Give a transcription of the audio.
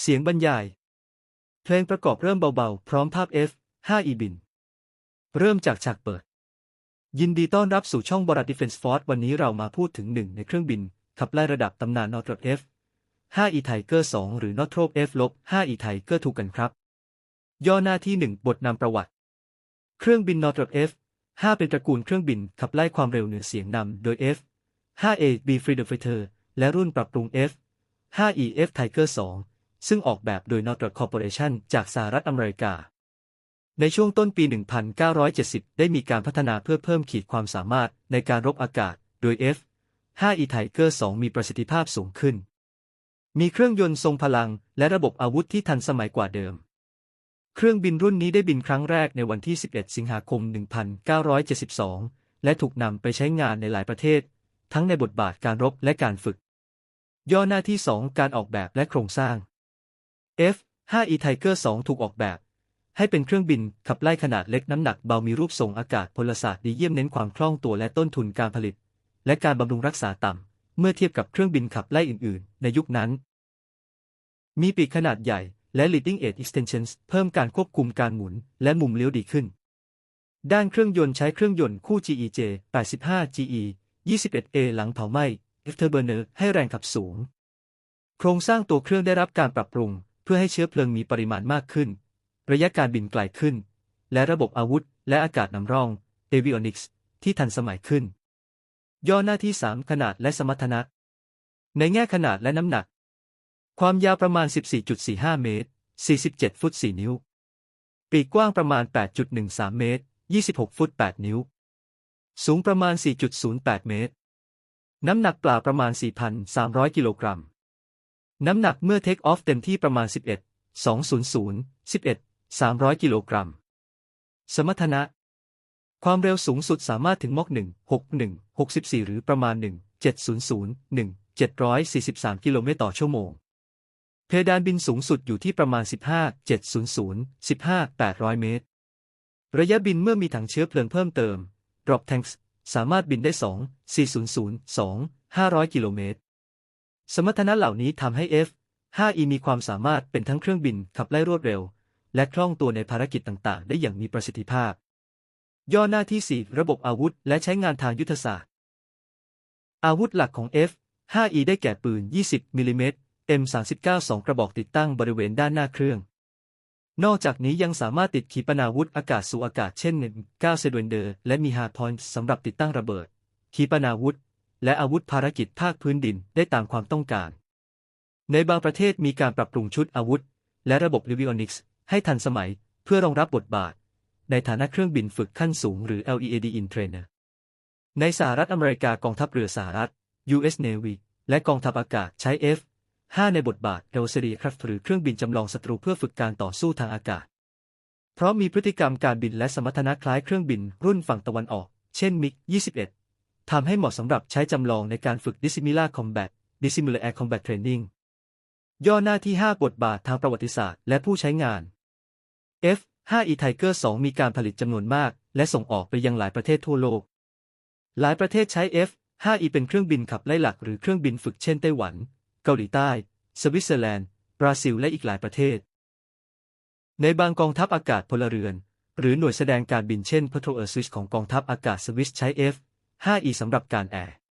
เสียงบรรยาย เพลงประกอบเริ่มเบาๆ พร้อมภาพ F 5 e บิน เริ่มจากฉากเปิด ยินดีต้อนรับสู่ช่องบรัดดิเฟนส์ฟอร์วันนี้เรามาพูดถึงหนึ่งในเครื่องบิน ขับไล่ระดับตำนานนอตร F 5 e Tiger 2 หรือนอตร F ลบ5 e Tiger 2กันครับ ย่อหน้าที่ 1 บทนำประวัติ เครื่องบินนอตร F 5 เป็นตระกูลเครื่องบินขับไล่ความเร็วเหนือเสียงนำโดย F 5A B Freedom Fighter และรุ่นปรับปรุง F 5E F Tiger 2 ซึ่งออกแบบโดย Northrop Corporation จากสหรัฐอเมริกา ในช่วงต้นปี 1970 ได้มีการพัฒนาเพื่อเพิ่มขีดความสามารถในการรบอากาศ โดย F 5E Tiger 2 มีประสิทธิภาพสูงขึ้น มีเครื่องยนต์ทรงพลังและระบบอาวุธที่ทันสมัยกว่าเดิม เครื่องบินรุ่นนี้ได้บินครั้งแรกในวันที่ 11 สิงหาคม 1972 และถูกนำไปใช้งานในหลายประเทศ ทั้งในบทบาทการรบและการฝึก ย่อหน้าที่ 2 การออกแบบและโครงสร้าง F 5 E Tiger 2 ถูกออกแบบ ให้เป็นเครื่องบินขับไล่ขนาดเล็กน้ำหนักเบามีรูปทรงอากาศพลศาสตร์ดีเยี่ยมเน้นความคล่องตัวและต้นทุนการผลิต และการบำรุงรักษาต่ำ เมื่อเทียบกับเครื่องบินขับไล่อื่นๆ ในยุคนั้น มีปีกขนาดใหญ่และ leading edge extensions เพิ่มการควบคุมการหมุน และมุมเลี้ยวดีขึ้น ด้านเครื่องยนต์ใช้เครื่องยนต์คู่ GEJ 85 GE 21A หลังเผาไหม้ Afterburner ให้แรงขับสูง โครงสร้างตัวเครื่องได้รับการปรับปรุง เพื่อให้เชื้อเพลิงมีปริมาณมากขึ้น ระยะการบินไกลขึ้น และระบบอาวุธ และอากาศนำร่อง Avionics ที่ทันสมัยขึ้น ย่อหน้าที่ 3 ขนาดและสมรรถนะ ในแง่ขนาดและน้ำหนัก ความยาวประมาณ 14.45 เมตร 47 ฟุต 4 นิ้ว ปีกกว้างประมาณ 8.13 เมตร 26 ฟุต 8 นิ้ว สูงประมาณ 4.08 เมตร น้ำหนักเปล่าประมาณ 4,300 กิโลกรัม น้ำหนักเมื่อเทคออฟเต็มที่ประมาณ 11 200 11 300 กิโลกรัม สมรรถนะ ความเร็วสูงสุดสามารถถึงมอก1 61 64 หรือประมาณ 1 700 1 743 กิโลเมตรต่อชั่วโมง เพดานบินสูงสุดอยู่ที่ประมาณ 15 700 15 800 เมตร ระยะบินเมื่อมีถังเชื้อเพลิงเพิ่มเติม Drop Tanks สามารถบินได้ 2 400 2 500 กิโลเมตร สมรรถนะเหล่านี้ทำให้ F-5E มีความสามารถเป็นทั้งเครื่องบินขับไล่รวดเร็ว และคล่องตัวในภารกิจต่างๆ ได้อย่างมีประสิทธิภาพ ย่อหน้าที่ 4 ระบบอาวุธ และใช้งานทางยุทธศาสตร์ อาวุธหลักของ F-5E ได้แก่ปืน 20 มิลิเมตร M39 2 กระบอกติดตั้งบริเวณด้านหน้าเครื่อง นอกจากนี้ยังสามารถติดขีปนาวุธอากาศสู่อากาศเช่น 9 เซเวนเดอร์ และมีฮาร์ดพอยต์สำหรับติดตั้งระเบิด ขีปนาวุธ และอาวุธภารกิจภาคพื้นดินได้ตามความต้องการ ในบางประเทศมีการปรับปรุงชุดอาวุธ และระบบ Avionics ให้ทันสมัยเพื่อรองรับบทบาท ในฐานะเครื่องบินฝึกขั้นสูงหรือ LEAD in Trainer ในสหรัฐอเมริกากองทัพเรือสหรัฐ US Navy และกองทัพอากาศใช้ F 5ในบทบาทเดลเซรีครับหรือเครื่องบินจำลองศัตรูเพื่อฝึกการต่อสู้ทางอากาศ เพราะมีพฤติกรรมการบินและสมรรถนะคล้ายเครื่องบินรุ่นฝั่งตะวันออก เช่นมิก 21 ทำให้เหมาะสำหรับใช้จำลองในการฝึก Dissimilar Combat Dissimilar Air Combat Training ย่อหน้าที่ 5 บทบาททางประวัติศาสตร์และผู้ใช้งาน F 5 E Tiger 2 มีการผลิตจำนวนมาก และส่งออกไปยังหลายประเทศทั่วโลก หลายประเทศใช้ F 5 E เป็นเครื่องบินขับไล่หลักหรือเครื่องบินฝึกเช่นไต้หวัน เกาหลีใต้ สวิตเซอร์แลนด์ บราซิล และอีกหลายประเทศ ในบางกองทัพอากาศพลเรือน หรือหน่วยแสดงการบินเช่น Patrol Air Swiss ของกองทัพอากาศสวิสใช้ F 5E สำหรับการแอร์